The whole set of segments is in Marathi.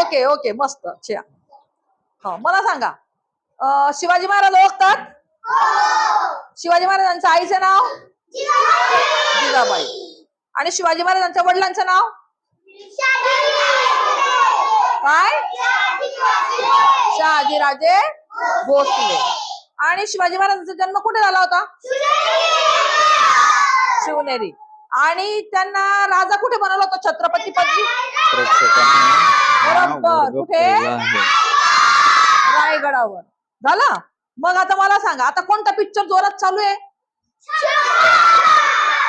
ओके ओके मस्त. छान हो मला सांगा. अं, शिवाजी महाराज ओळखतात? शिवाजी महाराजांचं आईचं नाव? जिजाबाई. आणि शिवाजी महाराजांच्या वडिलांचं नाव? काय? शहाजीराजे भोसले. आणि शिवाजी महाराजांचा जन्म कुठे झाला होता? शिवनेरी. आणि त्यांना राजा कुठे बनवलं होतं? छत्रपती पदवी? बरोबर. कुठे? रायगडावर. झालं? मग आता मला सांगा आता कोणता पिक्चर जोरात चालू आहे?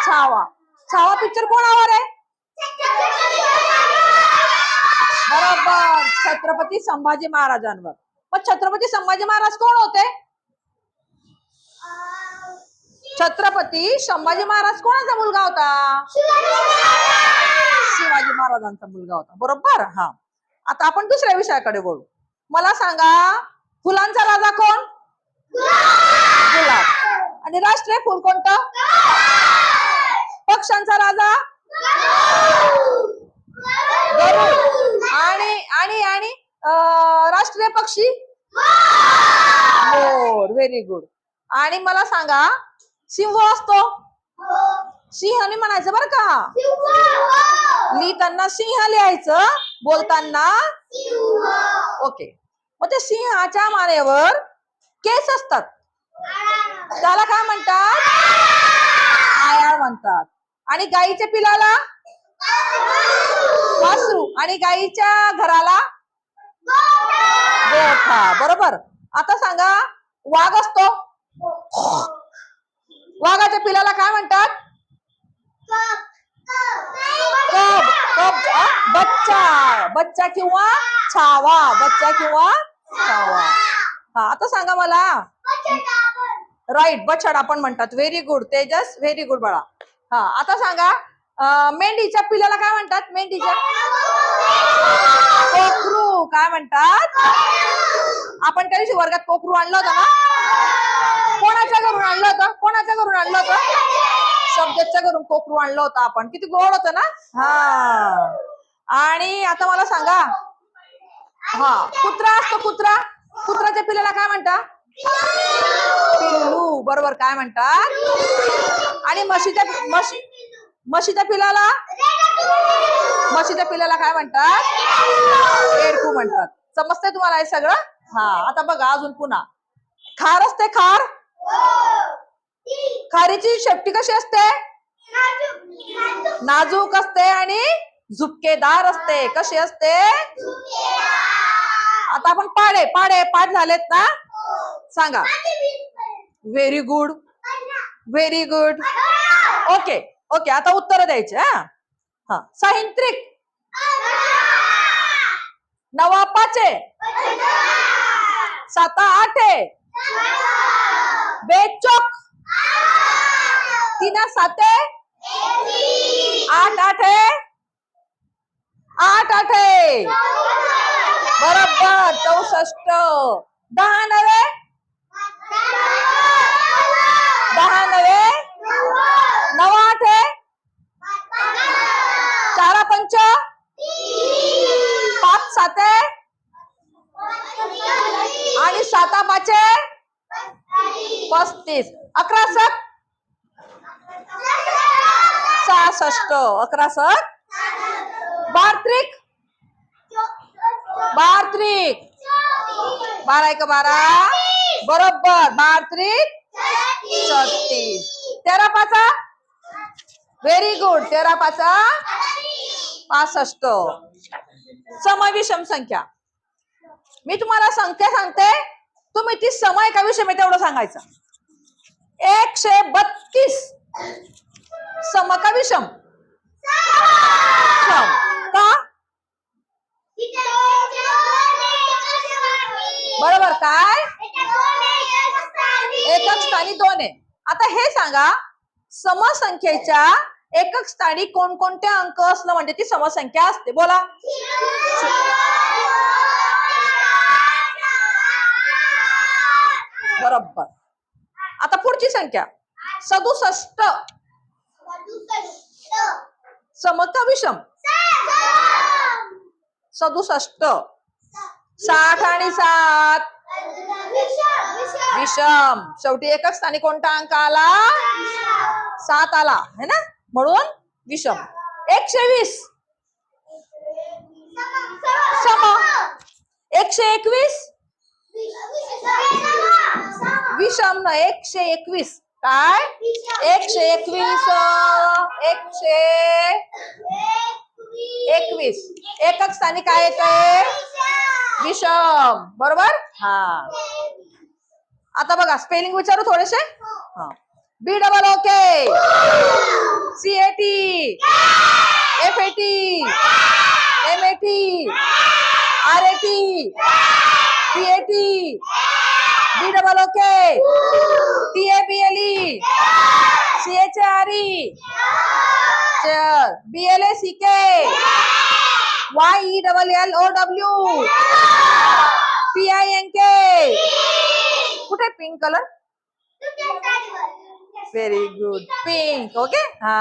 छावा. छावा पिक्चर कोणावर आहे? बरोबर. छत्रपती संभाजी महाराजांवर. मग छत्रपती संभाजी महाराज कोण होते? छत्रपती संभाजी महाराज कोणाचा मुलगा होता? शिवाजी महाराजांचा मुलगा होता. बरोबर? हा. आता आपण दुसऱ्या विषयाकडे बोलू मला सांगा फुलांचा राजा कोण? गुलाब! आणि राष्ट्रीय फुल कोणतं? पक्ष्यांचा राजा? आणि आणि आणि राष्ट्रीय पक्षी? मोर! व्हेरी गुड आणि मला सांगा सिंह असतो. सिंहने म्हणायचं बरं का? लिहिताना सिंह लिहायचं बोलताना ओके. मग ते सिंहाच्या मानेवर केस असतात. त्याला काय म्हणतात? आयाळ म्हणतात. आणि गाईच्या पिलाला? वासरू. आणि गाईच्या घराला? गोठा. बरोबर. आता सांगा वाघ असतो. वाघाच्या पिलाला काय म्हणतात? कब कब बच्चा बच्चा किंवा छावा बच्चा किंवा छावा. हा आता सांगा मला. राईट बछड आपण म्हणतात. Very good Tejas very good बाळा. हा आता सांगा मेंढीच्या पिलाला काय म्हणतात? मेंढीच्या? कोकरू काय म्हणतात? आपण त्या दिवशी वर्गात कोकरू आणलं होतं ना? कोणाच्या घरून आणलं होतं? कोणाच्या घरून आणलं होतं? शब्दच्या घरून कोकरू आणलं होतं आपण. किती गोड होतं ना? हा. आणि आता मला सांगा. हा. कुत्रा असतो कुत्रा. कुत्र्याच्या पिल्याला काय म्हणतात? पिल्लू. बरोबर. काय म्हणतात? आणि म्हशीच्या म्हशी म्हशीच्या पिलाला? म्हशीच्या पिलाला काय म्हणतात? एडकू म्हणतात. समजतंय तुम्हाला हे सगळं? हा. आता बघा अजून पुन्हा. खार असते खार. खारीची शेपटी कशी असते? नाजूक असते आणि झुपकेदार असते. कशी असते? आता आपण पाडे पाडे पाठ झालेत ना? सांगा. Very good very good okay okay आता उत्तर द्यायचे हा? हा. साहित्रिक. नवा पाचे साता आठे बेचोक तीन साते आठ आठे आठ आठे बरोबर. चौसष्ट. दहा नवे दहा नवे नवा आठे चारा पंच पाच साते आणि साता पाचे पस्तीस. अकरा सक सहासष्ट. अकरा सक बारत्रिक? बारत्रिक. बारा एक बारा. बरोबर. बारत्रिक? छत्तीस. तेरा पाचा? व्हेरी गुड तेरा पाचा? पासष्ट. समविषम संख्या. मी तुम्हाला संख्या सांगते. तुम्ही ती समय का विषय मी तेवढं सांगायचं. एकशे बत्तीस. सम का विषम? का? बरोबर काय? एकक स्थानी दोन आहे. आता हे सांगा समसंख्येच्या एकक स्थानी कोणकोणते अंक असलं म्हणजे ती समसंख्या असते? बोला. बरोबर. आता पुढची संख्या. सदुसष्ट. सम का विषम सदुसष्ट. साठ आणि सात. विषम. शेवटी एकच स्थानी कोणता अंक आला? सात आला. है ना? म्हणून विषम. एकशे वीस. सम. एकशे एकवीस. विषम न एकशे एकवीस. काय? एकशे एकवीस एकशे एकवीस. एकक स्थानी काय येत विषम. बरोबर? हा. आता बघा स्पेलिंग विचारू थोडेसे? B double O K C A T F A T M A T R A T T A B double O K T A B L E C H R. E B L A C K Y E double L O W P I N K कुठे pink colour very good pink okay हा.